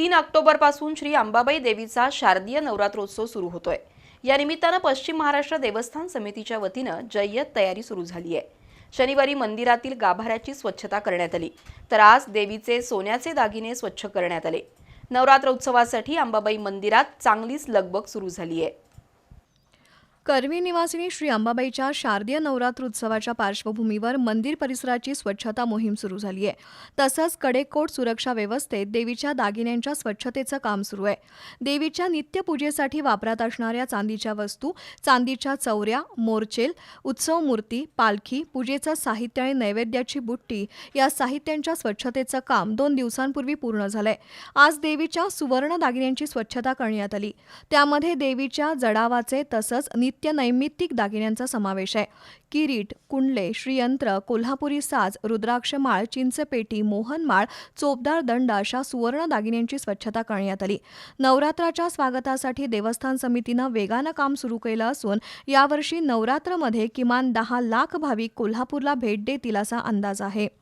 तीन ऑक्टोबरपासून श्री अंबाबाई देवीचा शारदीय नवरात्रोत्सव सुरू होतोय. या निमित्तानं पश्चिम महाराष्ट्र देवस्थान समितीच्या वतीनं जय्यत तयारी सुरू झाली आहे. शनिवारी मंदिरातील गाभाऱ्याची स्वच्छता करण्यात आली. तर आज देवीचे सोन्याचे दागिने स्वच्छ करण्यात आले. नवरात्र उत्सवासाठी अंबाबाई मंदिरात चांगलीच लगबग सुरू झाली आहे. करवी निवासिनी श्री अंबाबाईच्या शारदीय नवरात्र उत्सवाच्या पार्श्वभूमीवर मंदिर परिसराची स्वच्छता मोहीम सुरू झाली आहे. तसंच कडेकोट सुरक्षा व्यवस्थेत देवीच्या दागिन्यांच्या स्वच्छतेचं काम सुरू आहे. देवीच्या नित्यपूजेसाठी वापरात असणाऱ्या चांदीच्या वस्तू चांदीच्या चौऱ्या मोरचेल उत्सव मूर्ती पालखी पूजेचं साहित्य आणि नैवेद्याची बुट्टी या साहित्यांच्या स्वच्छतेचं काम दोन दिवसांपूर्वी पूर्ण झालंय. आज देवीच्या सुवर्ण दागिन्यांची स्वच्छता करण्यात आली. त्यामध्ये देवीच्या जडावाचे तसंच नित्य नैमित्तिक दागिन्यांचा समावेश आहे. किरीट कुंडले श्रीयंत्र कोल्हापुरी साज रुद्राक्षमाळ चिंचपेटी मोहनमाळ चोपदार दंड अशा सुवर्ण दागिन्यांची स्वच्छता करण्यात आली. नवरात्राच्या स्वागतासाठी देवस्थान समितीनं वेगानं काम सुरू केलं असून यावर्षी नवरात्रमध्ये किमान दहा लाख भाविक कोल्हापूरला भेट देतील असा अंदाज आहे.